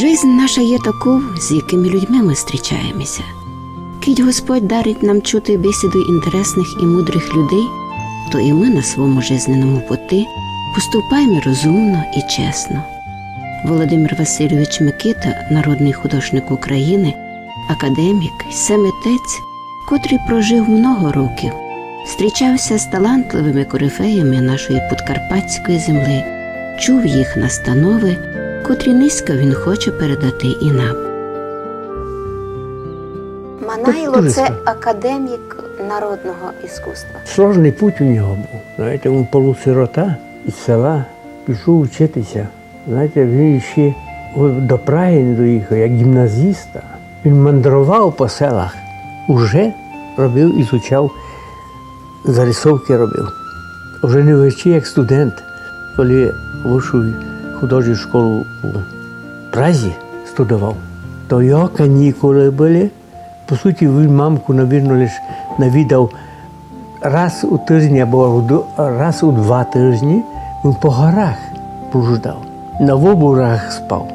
Жизнь наша є таку, з якими людьми ми зустрічаємося. Кить Господь дарить нам чути бесіду інтересних і мудрих людей, то і ми на своєму жизненному пути поступаємо розумно і чесно. Володимир Васильович Микита, народний художник України, академік, семетець, котрий прожив много років, зустрічався з талантливими корифеями нашої подкарпатської землі, чув їх настанови, котрі низько він хоче передати і нам. Манайло це академік народного іскусства. Сложний путь у нього був. Знаєте, він полусирота із села пішов вчитися. Знаєте, він ще до Праги не доїхав, як гімназіста. Він мандрував по селах, уже робив, ізучав, зарисовки робив. Вже не вчи як студент, коли вийшов художню школу у Празі студував, то його канікули були. По суті, він мамку, навірно, лише навідав раз у тиждень або раз у два тижні він по горах блуждав, на вобурах спав,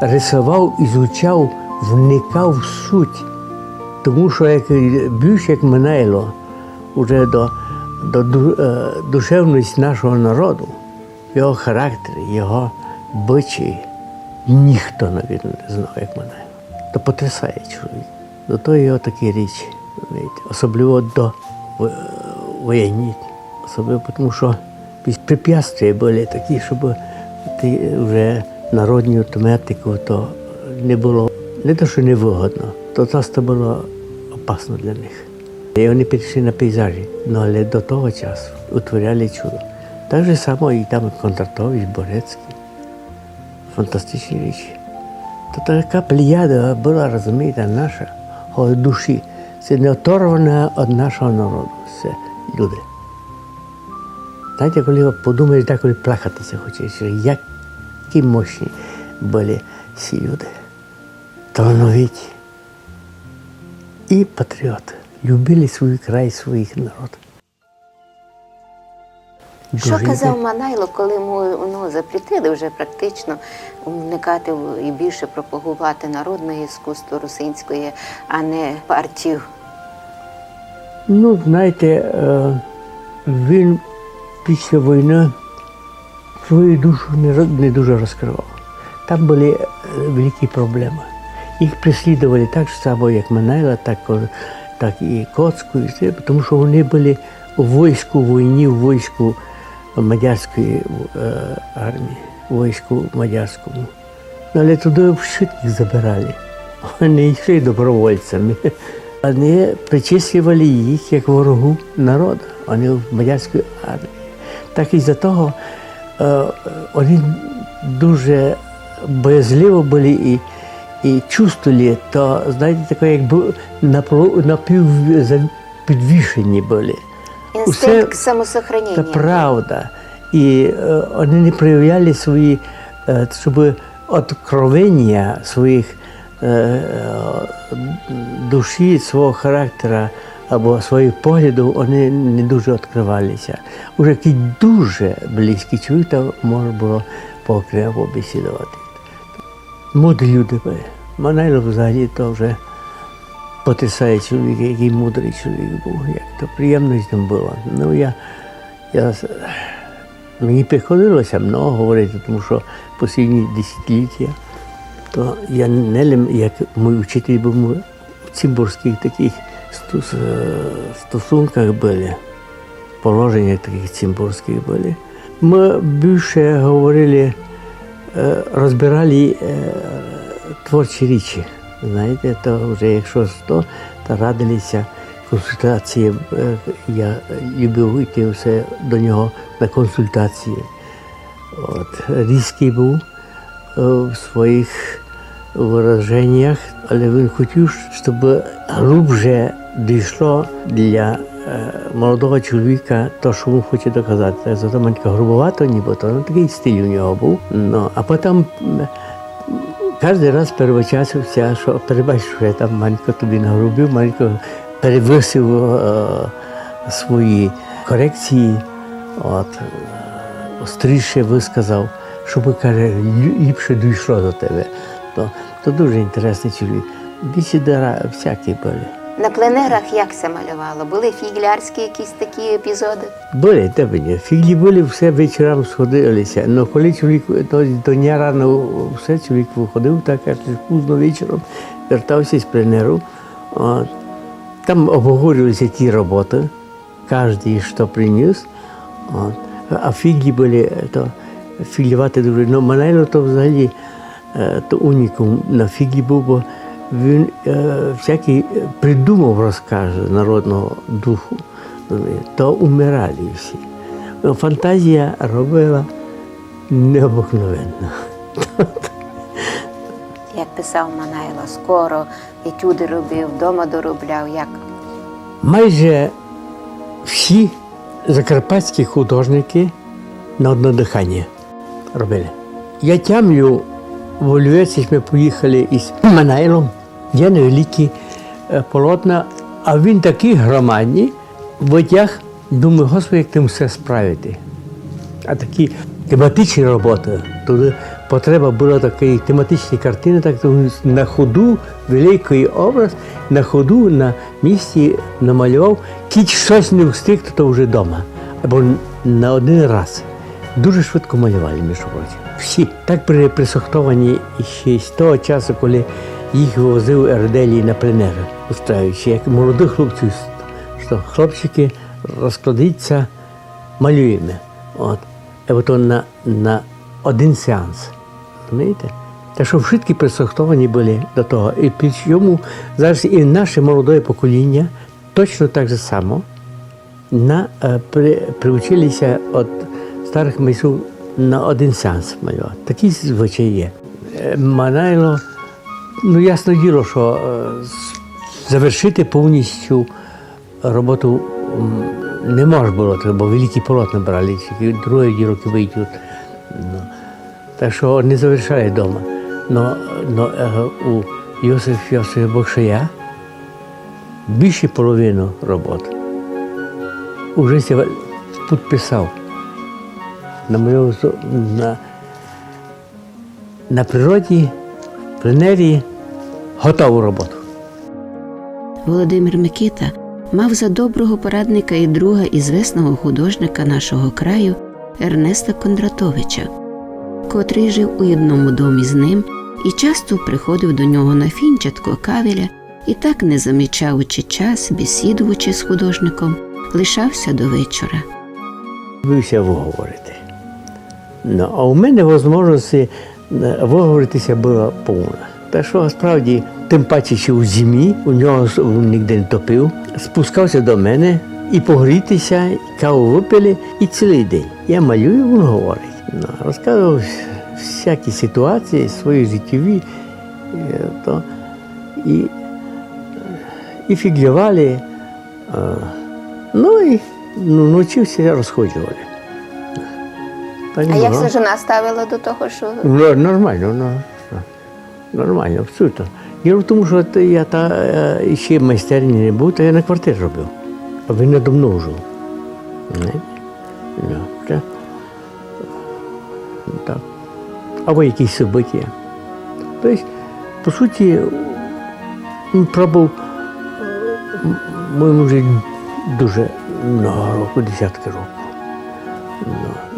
рисував, ізучав, вникав в суть. Тому що як більш як минайло вже до, до е, душевності нашого народу, його характер, його бичі, ніхто, навіть, не знав, як минайло. То потрясає чоловік. До того його такі знаєте, особливо до в- воєнні. Особливо тому, що препятствия були такі, щоб ти вже народню тематику то не було не те, що невигодно, то часто було опасно для них. І вони пішли на пейзажі, ну, але до того часу утворяли чудо. Так же само і там Кондратович, Борецький. Фантастичні речі. То така плеяда була, розумієте, наша о, душі. Це не оторвана від нашого народу. Це люди. Знаєте, коли подумаєш, деколи плакатися хочеш, які мощні були ці люди. Талановиті. І патріоти. Любили свій край, своїх народ. Що казав Манайло, коли йому ну, запретили вже практично вникати в- і більше пропагувати народне іскусство русинської, а не партію? Ну, знаєте, е, він після війни свою душу не, дуже розкривав. Там були е, великі проблеми. Їх переслідували так само, як Манайла, так, так і Коцку, і все, тому що вони були у війську в війні, в війську мадярської е, армії, війську мадярському. Ну, Але туди швидких забирали. Вони йшли добровольцями. Вони причислювали їх як ворогу народу. Вони в мадярській армії. Так і за того е, вони дуже боязливо були і, і чувствували, то, знаєте, таке, якби напівпідвішені були. Інстинкт Усе- самосохранення. це правда. І е, вони не проявляли свої, е, щоб откровення своїх е, е, душі, свого характера або своїх поглядів, вони не дуже відкривалися. Уже який дуже близький чоловік, то можна було поокремо побесідувати. Мудрі люди. Манайло взагалі то вже потрясає чоловік, який мудрий чоловік був. Як то приємно з ним було. Ну, я, я, мені приходилося много говорити, тому що останні десятиліття, то я не як мій вчитель був в цимбурських таких е, стосунках були, положеннях таких цимбурських були. Ми більше говорили, е, розбирали е, творчі речі. Знаєте, то вже якщо що, то радилися консультації. Е, Я любив йти все до нього на консультації. От. Різкий був е, в своїх вираженнях, але він хотів, щоб глубже дійшло для е, молодого чоловіка те, що він хоче доказати. Зато маленько грубовато, нібито, ну, такий стиль у нього був. Ну, а потім кожен раз перебачався, що перебач, що я там маленько тобі нагрубив, маленько перевисив е, свої корекції, от, остріше висказав. щоб каже, ліпше дійшло до тебе. То, то дуже інтересний чоловік. Бісідера всякі були. На пленерах як це малювало? Були фіглярські якісь такі епізоди? Були, де мені. Фіглі були, все вечором сходилися. Ну коли чоловік то, до дня рано все чоловік виходив, так аж пізно вечором вертався з пленеру. От. Там обговорювалися ті роботи, кожен що приніс. От. А фіглі були, то фіглювати дуже. Ну, Манайло то взагалі е, то унікум на фіглі був, бо він е, всякий придумав розкаже народного духу, то умирали всі. Фантазія робила необикновенно. Як писав Манайло, скоро етюди робив, вдома доробляв, як Майже всі закарпатські художники на одне дихання робили. Я тямлю, в Львівці ми поїхали із Манайлом, є невеликі е, полотна, а він такий громадний, витяг, думаю, господи, як тим все справити. А такі тематичні роботи, туди потреба була такої тематичні картини, так на ходу великий образ, на ходу на місці намалював, кіч щось не встиг, то вже вдома. Або на один раз. Дуже швидко малювали, між прочим. Всі так при, присохтовані ще з того часу, коли їх возив Ерделі на пленери, устраюючи, як молодих хлопців, що хлопчики розкладіться, малюємо. От. От он на, на один сеанс. Розумієте? Та що швидкі присохтовані були до того. І під чому зараз і наше молоде покоління точно так же само на, е, при, приучилися від старих майстрів на один сеанс малювати. Такі звичаї є. Манайло, ну ясно діло, що завершити повністю роботу не може було, бо великі полотна брали, другі роки вийдуть. Так що не завершали вдома. Но, но у Йосиф Йосифа Бокшая більше половину робот уже підписав. Намалював зо- на, на природі, в пленері готову роботу. Володимир Микита мав за доброго порадника і друга ізвісного художника нашого краю Ернеста Кондратовича, котрий жив у одному домі з ним і часто приходив до нього на фінчатко кавеля і так, не замічаючи час, бесідуючи з художником, лишався до вечора. Вився виговорити. Ну, а у мене можливості е, виговоритися була повна. Та що справді, тим паче, що у зимі, у нього ніде не топив, спускався до мене і погрітися, каву випили, і цілий день. Я малюю, він говорить. Ну, розказував всякі ситуації, свої життєві. е, То, і, і фіглювали. е, Ну і ну, навчився розходжували. Так А як це жона ставила до того, що Ну, Нормально, ну, нормально, абсолютно. Діло в тому, що я та е, ще майстерні не був, то я на квартирі робив. А він надо мною жив. Ну, це- Так. Або якісь события. Тобто, по суті, він пробував м, моєму вже дуже много років, десятки років.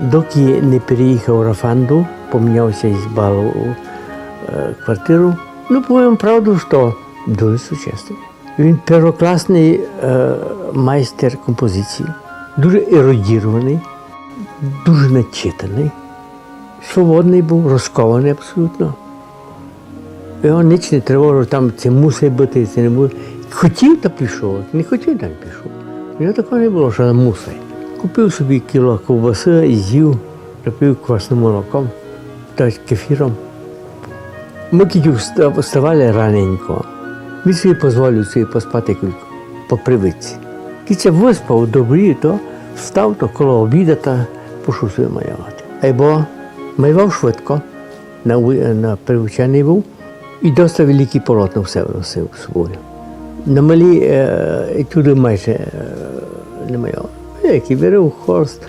Доки не переїхав Рафанду, помінявся із балу е, квартиру. Ну, повім правду, що дуже сучасний. Він першокласний е, майстер композиції, дуже ерудірований, дуже начитаний, свободний був, розкований абсолютно. Його ніч не тривожило, там це мусить бути, це не буде. Хотів та пішов, не хотів там пішов. У нього такого не було, що мусить. Купив собі кіло ковбаси і з'їв, запив квасним молоком та кефіром. Ми вставали раненько. Він собі дозволив собі поспати кілька по привичці. Кіця виспав добрі, то встав то коло обіда та пішов собі малювати. Або малював швидко, на, на привчений був, і досить великі полотна все носив з собою. На малі е, етюди майже е, не малював. Який берив хорст,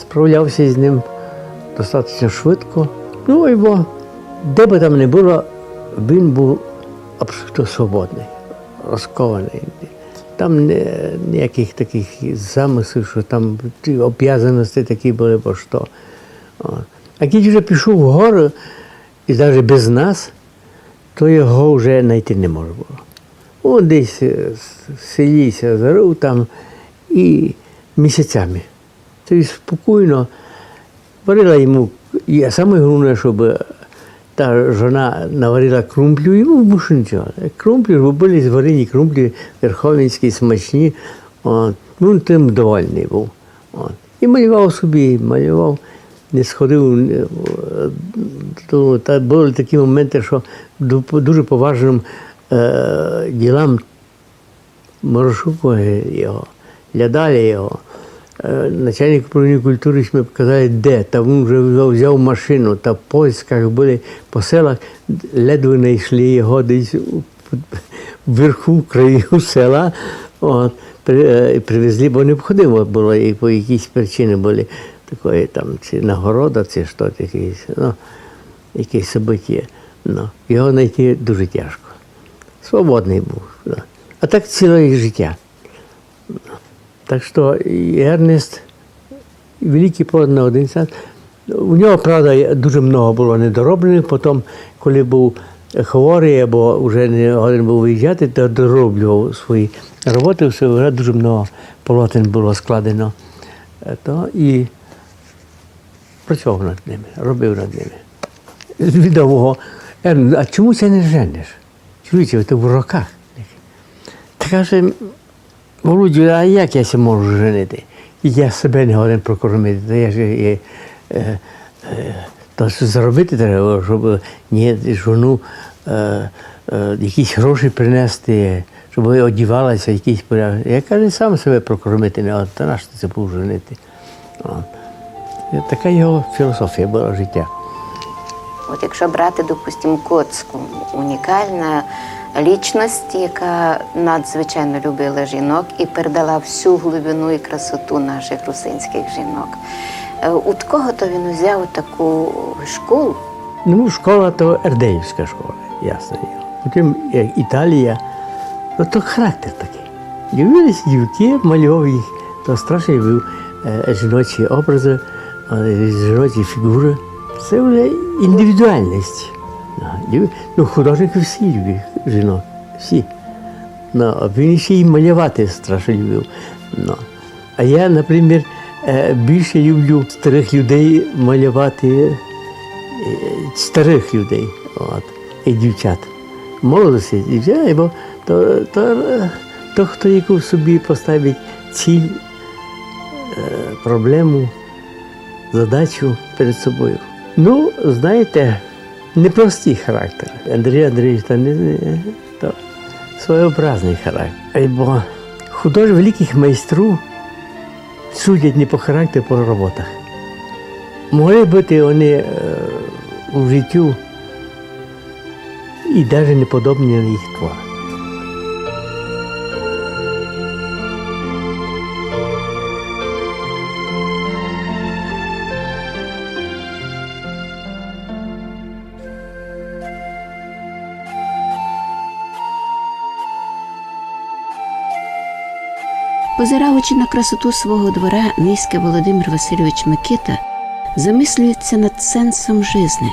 справлявся з ним достатньо швидко. Ну бо, де би там не було, він був абсолютно свободний, розкований. Там не, ніяких таких замислів, що там ті обов'язаності такі були, бо що. А кіт вже пішов вгору, і навіть без нас, то його вже знайти не можна було. Он десь е, в селі зарив там і місяцями. Тобто спокійно варила йому, і саме головне, щоб е, та жона наварила крумплю, йому більше нічого. Бо були зварені крумплі верховенські, смачні. От. Ну, тим довольний був. От. І малював собі, малював, не сходив. е, То, та були такі моменти, що дуже поважним е, ділам Морошукові його, глядали його. Е, Начальник управління культури ми показали, де. Та він вже взяв- машину, та в поїздках були по селах, ледве знайшли його десь вверху, в краю села. От, е, привезли, бо необхідно було, і по якісь причини були такої там, чи нагорода, чи що якесь, ну, якесь событие. Ну, його знайти дуже тяжко. Свободний був. Да. А так ціле життя. Так що і Ернест, великий поет на один час. У нього, правда, дуже много було недороблених. Потім, коли був хворий або вже не годен був виїжджати, то дороблював свої роботи, все вже дуже много полотен було складено. Е, То і працював над ними, робив над ними. «Ерн, а чому це не жениш? Чуєте, ти в роках. Та каже, Володю, а як я ся можу женити? Я себе не годен прокормити. Я ж є, е, е, то ж зробити треба, щоб ні, жону е, е, якісь гроші принести, щоб одівалася, якісь порядок. Я кажу, сам себе прокормити не годен, та наш це був женити. О. Така його філософія була життя. От якщо брати, допустимо, Коцьку, унікальна лічність, яка надзвичайно любила жінок і передала всю глибину і красоту наших русинських жінок. Е, У кого то він взяв таку школу? Ну, школа то Ердеївська школа, ясно. Потім Італія, ну то характер такий. Дивились дівки, їх, то страшний був е, жіночі образи, е, жіночі фігури. Це вже індивідуальність. Див- Ну, художники всі люблять жінок, всі. Ну, він ще й малювати страшно любив. Ну. А я, наприклад, е, більше люблю старих людей малювати е, старих людей от, і дівчат. Молодості дівчат, бо то, то, то хто яку собі поставить ціль, е, проблему, задачу перед собою. Ну, знаєте, непростий характер. Андрій Андрійович та не, то своєобразний характер. Бо худож великих майстрів судять не по характеру, а по роботах. Могли бути вони е, у життю і навіть не подобні на їх твори. Позираючи на красоту свого двора, низьке Володимир Васильович Микита замислюється над сенсом жизни,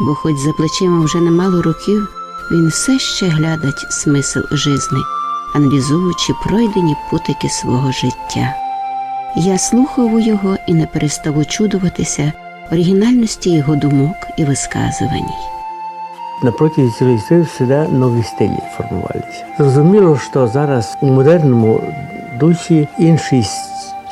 бо хоч за плечима вже немало років, він все ще глядать смисл жизни, аналізуючи пройдені путики свого життя. Я слухав його і не перестав очудуватися оригінальності його думок і висказувань. Напроти цілої історії завжди нові стилі формувалися. Зрозуміло, що зараз у модерному дусі інший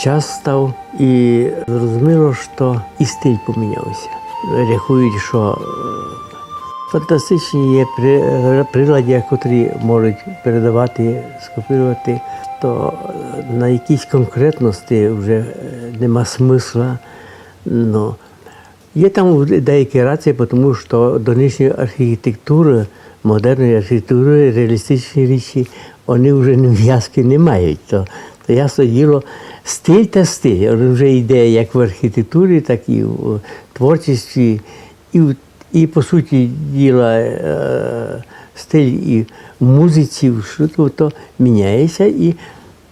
час став, і зрозуміло, що і стиль помінявся. Рахують, що е, фантастичні є при- прилади, які можуть передавати, скопірувати, то на якісь конкретності вже е, нема смисла. Ну, Є там деякі рації, тому що до нинішньої архітектури, модерної архітектури, реалістичні речі, вони вже в'язки не мають. То, то ясно діло, стиль та стиль. Вже йде як в архітектурі, так і в творчості, і, і по суті діла е, стиль і в музиці, швидко то міняється. І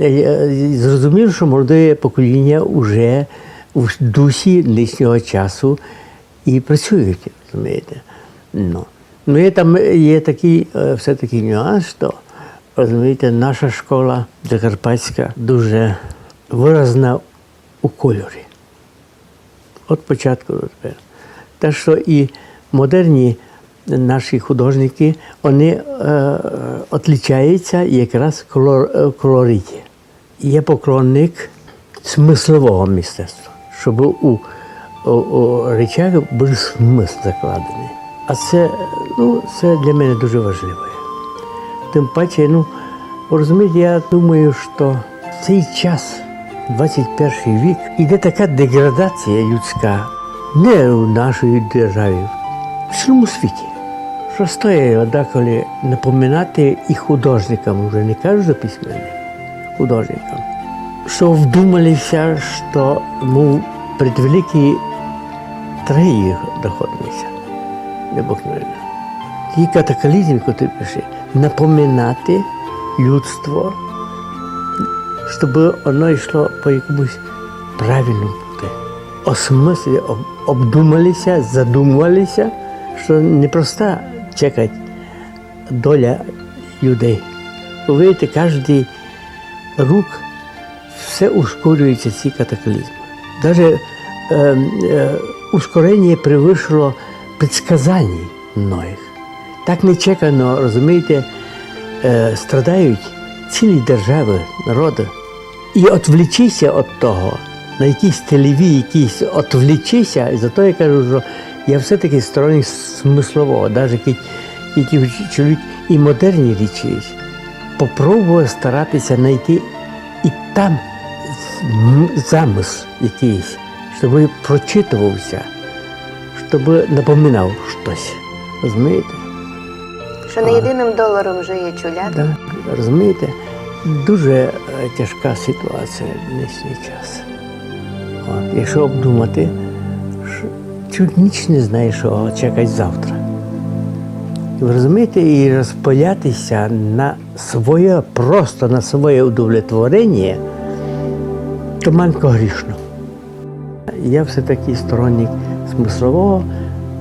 е, е, зрозумів, що молоде покоління вже в дусі нинішнього часу і працюють, розумієте. Ну, ну є там є такий е, все-таки нюанс, що розумієте, наша школа Закарпатська дуже виразна у кольорі. От початку до тепер. Те, що і модерні наші художники, вони е, якраз колор, е, колориті. Є поклонник смислового мистецтва, щоб у, у, у речах був смисл закладений. А це, ну, це для мене дуже важливо. Тим паче, ну, розумієте, я думаю, що цей час, 21 вік, іде така деградація людська не в нашій державі, в цілому світі. Що стоїть деколи напоминати і художникам, вже не кажу за письменникам, художникам, що вдумалися, що мов предвеликі трагедії доходилися необыкновенно. Ті катаклізм, який пише, напоминати людство, щоб воно йшло по якомусь правильному пути. Осмислі, обдумалися, задумувалися, що непроста чекати доля людей. Ви видите, кожен рук все ускорюється ці катаклізми. Даже е, е, ускорення превышило предсказаний многих. Так нечекано, розумієте, е, страдають цілі держави, народи. І отвлечися від того, на якісь телеві, якісь отвлечися, і зато я кажу, що я все-таки сторонник смислового, навіть який чоловік і модерні речі, попробує старатися знайти і там замисл якийсь, щоб прочитувався, щоб напоминав щось. Розумієте? Що не єдиним доларом жиє чуляк. Да, розумієте, дуже е, тяжка ситуація в нинішній час. От, якщо обдумати, що чуть ніч не знає, що чекать завтра. І ви розумієте, і розпалятися на своє, просто на своє удовлетворення, то манько грішно. Я все-таки сторонник смислового,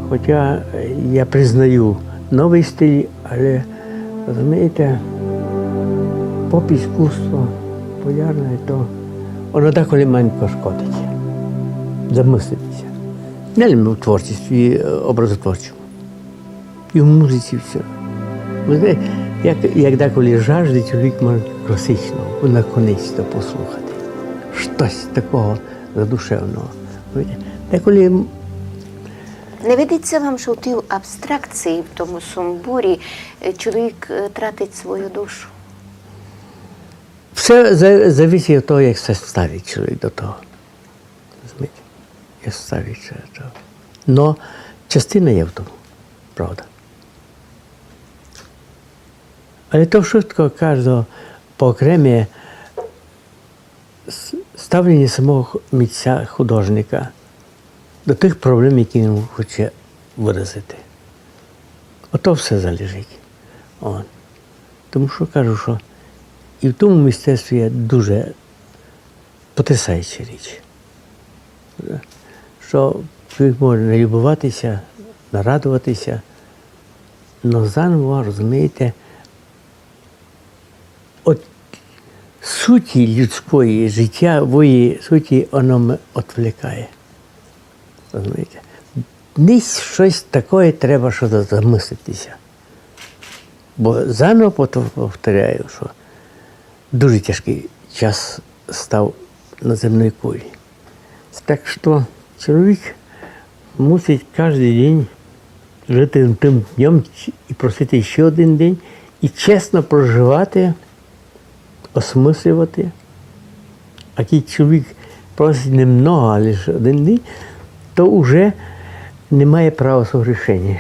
хоча я признаю новий стиль, але розумієте, поп іскусство полярне, то воно деколи манько шкодить. Замислитися. Не лише в творчості, образотворчому. І в музиці все. Знаєте, як, як деколи жажде чоловік може класичного, наконець то послухати. Щось такого задушевного. Деколи Не видиться вам, що в тій абстракції, в тому сумбурі, е, чоловік е, тратить свою душу? Все за- залежить від того, як се ставить чоловік до того. Розумієте? Як ставиться до того. Но частина є в тому, правда. Але то швидко кожного по окремі ставлення самого митця художника до тих проблем, які він хоче виразити. Ото все залежить. От. Тому що кажу, що і в тому мистецтві є дуже потрясаюча річ. Що чоловік може налюбуватися, нарадуватися, але заново, розумієте, от суті людської життєвої суті воно відвлікає. Розумієте? Десь щось таке треба що замислитися. Бо заново повторяю, що дуже тяжкий час став на земній кулі. Так що чоловік мусить кожен день жити тим днем і просити ще один день, і чесно проживати, осмислювати. А який чоловік просить немного, а лише один день, то вже не має права согрішення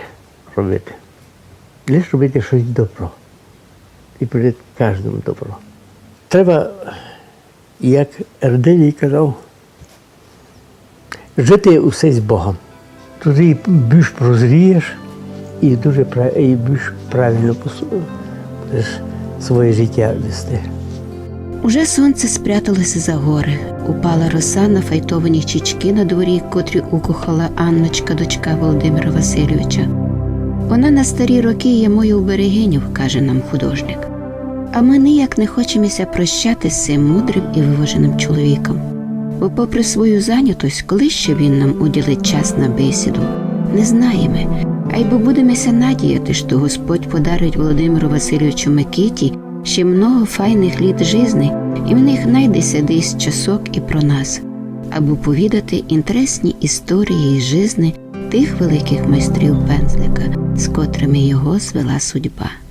робити. Лише робити щось добро. І перед кожним добро. Треба, як Ерделій казав, жити усе з Богом. тоді більш прозрієш і дуже і більш правильно своє життя вести. Уже сонце спряталося за гори. Упала роса на файтовані чічки на дворі, котрі укохала Анночка, дочка Володимира Васильовича. Вона на старі роки є мою берегиню, каже нам художник. А ми ніяк не хочемося прощати з цим мудрим і виваженим чоловіком. Бо, попри свою зайнятость, коли ще він нам уділить час на бесіду, не знаємо. А й бо будемося надіяти, що Господь подарить Володимиру Васильовичу Микиті ще много файних літ жизни, і в них найдеться десь часок і про нас, аби повідати інтересні історії і жизни тих великих майстрів пензлика, з котрими його звела судьба.